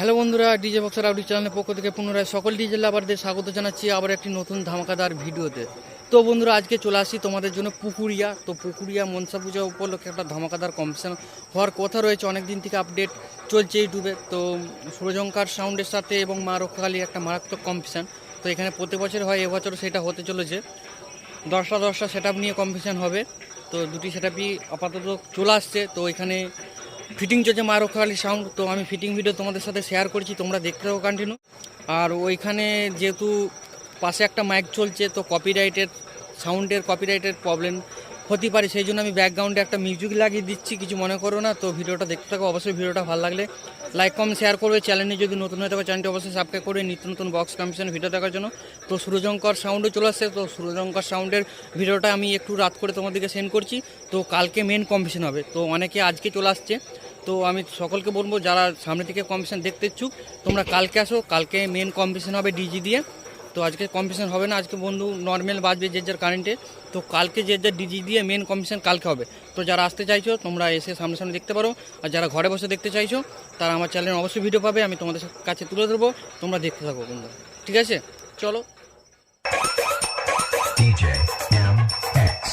Hello বন্ধুরা, DJ boxer Audi চ্যানেলের পক্ষ থেকে পুনরায় সকল ডিজে লাভারদের স্বাগত জানাচ্ছি আবার একটি নতুন ধামাকাদার ভিডিওতে। তো বন্ধুরা, আজকে চলে আসি তোমাদের জন্য পুকুরিয়া। তো পুকুরিয়া মনসা পূজা উপলক্ষে একটা ধামাকাদার কম্পিটিশন হওয়ার কথা রয়েছে অনেক দিন থেকে আপডেট চলছে ইউটিউবে। তো সুরজঙ্কার সাউন্ডের সাথে এবং মা রক্ষাকালী একটা মারাত্মক কম্পিটিশন। তো এখানে প্রতি বছর হয়, এবছরও সেটা হতে চলেছে। দশটা দশটা সেট নিয়ে কম্পিটিশন হবে। তো দুটি সেট আপাতত চলে আসছে। তো এখানে ফিটিং চলছে মা রক্ষাকালী সাউন্ড। তো আমি ফিটিং ভিডিও তোমাদের সাথে শেয়ার করছি, তোমরা দেখতে থাকো কন্টিনিউ আর ওইখানে যেহেতু পাশে একটা মাইক চলছে, তো কপিরাইটের সাউন্ডের কপিরাইটের প্রবলেম হতে পারে, সেই জন্য আমি ব্যাকগ্রাউন্ডে একটা মিউজিক লাগিয়ে দিচ্ছি, কিছু মনে করো না। তো ভিডিওটা দেখতে থাকো, অবশ্যই ভিডিওটা ভালো লাগলে লাইক কম শেয়ার করবে। চ্যানেলে যদি নতুন হয়ে থাকো চ্যানেলটি অবশ্যই সাবস্ক্রাইব করে, নিত্য নতুন বক্স কম্পিটিশন ভিডিও দেখার জন্য। তো সুরজঙ্কর সাউন্ডও চলে আসছে, তো সুরজঙ্কর সাউন্ডের ভিডিওটা আমি একটু রাত করে তোমাদেরকে সেন্ড করছি। তো কালকে মেন কম্পিটিশন হবে, তো অনেকে আজকে চলে আসছে। তো আমি সকলকে বলব, যারা সামনে থেকে কম্পিটিশন দেখতে ইচ্ছুক, তোমরা কালকে আসো, কালকে মেন কম্পিটিশন হবে ডিজি দিয়ে। তো আজকে কম্পিটিশন হবে না, আজকে বন্ধু নর্মাল বাজবে যে যার কারেন্টে তো কালকে যে যার ডিজি দিয়ে মেন কম্পিটিশন কালকে হবে। তো যারা আসতে চাইছো, তোমরা এসে সামনে সামনে দেখতে পারো। আর যারা ঘরে বসে দেখতে চাইছো, তারা আমার চ্যানেলে অবশ্যই ভিডিও পাবে, আমি তোমাদের কাছে তুলে ধরবো। তোমরা দেখতে থাকো বন্ধু। ঠিক আছে? চলো। DJ MX.